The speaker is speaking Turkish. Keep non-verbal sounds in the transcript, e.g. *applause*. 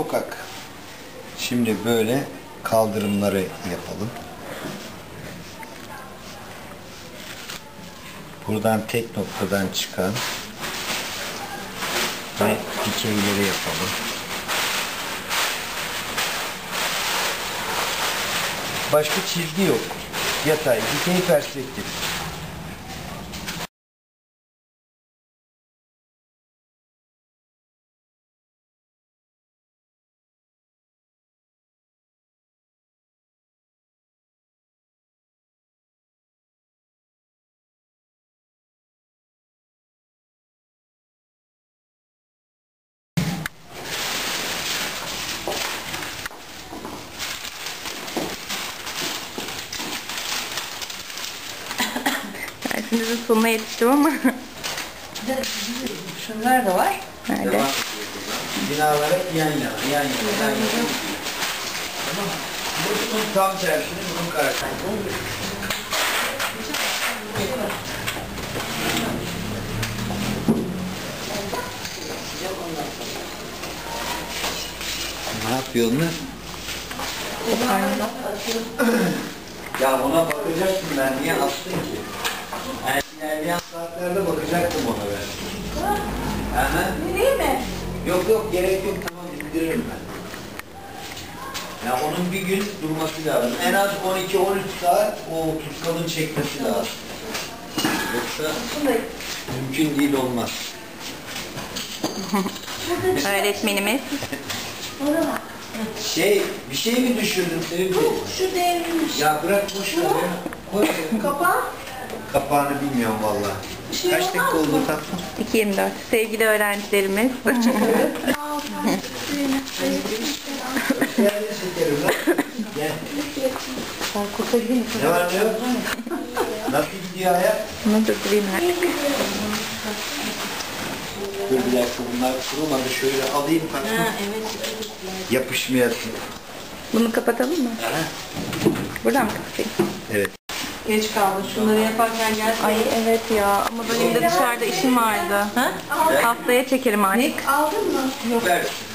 sokak. Şimdi böyle kaldırımları yapalım. Buradan tek noktadan çıkan ve dikeyleri yapalım. Başka çizgi yok. Yatay, dikey perspektif. De sonuna yetiştim ama. Şunlar da var. Nerede? Devam ediyor buradan. Binalar hep yan yana, yan yana, yan yana. Tamam. Bunun tam tersini bunun karşısında. Ne yapıyor onlar? Ya ona bakacaktım ben. Niye astın ki? Yani ilerleyen saatlerde bakacaktım ona ben. Aha. Değil mi? Yok yok gerek yok tamam indiririm ben. Ya onun bir gün durması lazım. En az 12-13 saat o tutkalın çekmesi lazım. Yoksa mümkün değil olmaz. *laughs* Öğretmenimiz. Şey, bir şey mi düşürdün Sevim Şu devrilmiş. Ya bırak boş ver ya. Koy ya. Kapağı. Kapağını bilmiyorum valla. şey Kaç dakika oldu tatlım? 2.24. Sevgili öğrencilerimiz. Gel şekerim lan. Gel. Ne var ne yok? Nasıl gidiyor hayat? Bunu durdurayım artık. Dur bir dakika bunlar kurumadı. Şöyle alayım tatlım. Ha evet. Yapışmayasın. Bunu kapatalım mı? Aha. Buradan mı kapatayım? Evet. Geç kaldı. Şunları yaparken gel. Ay evet ya ama benim de dışarıda işim vardı. Ha? Haftaya çekerim artık. Aldın mı? Yok. Versin.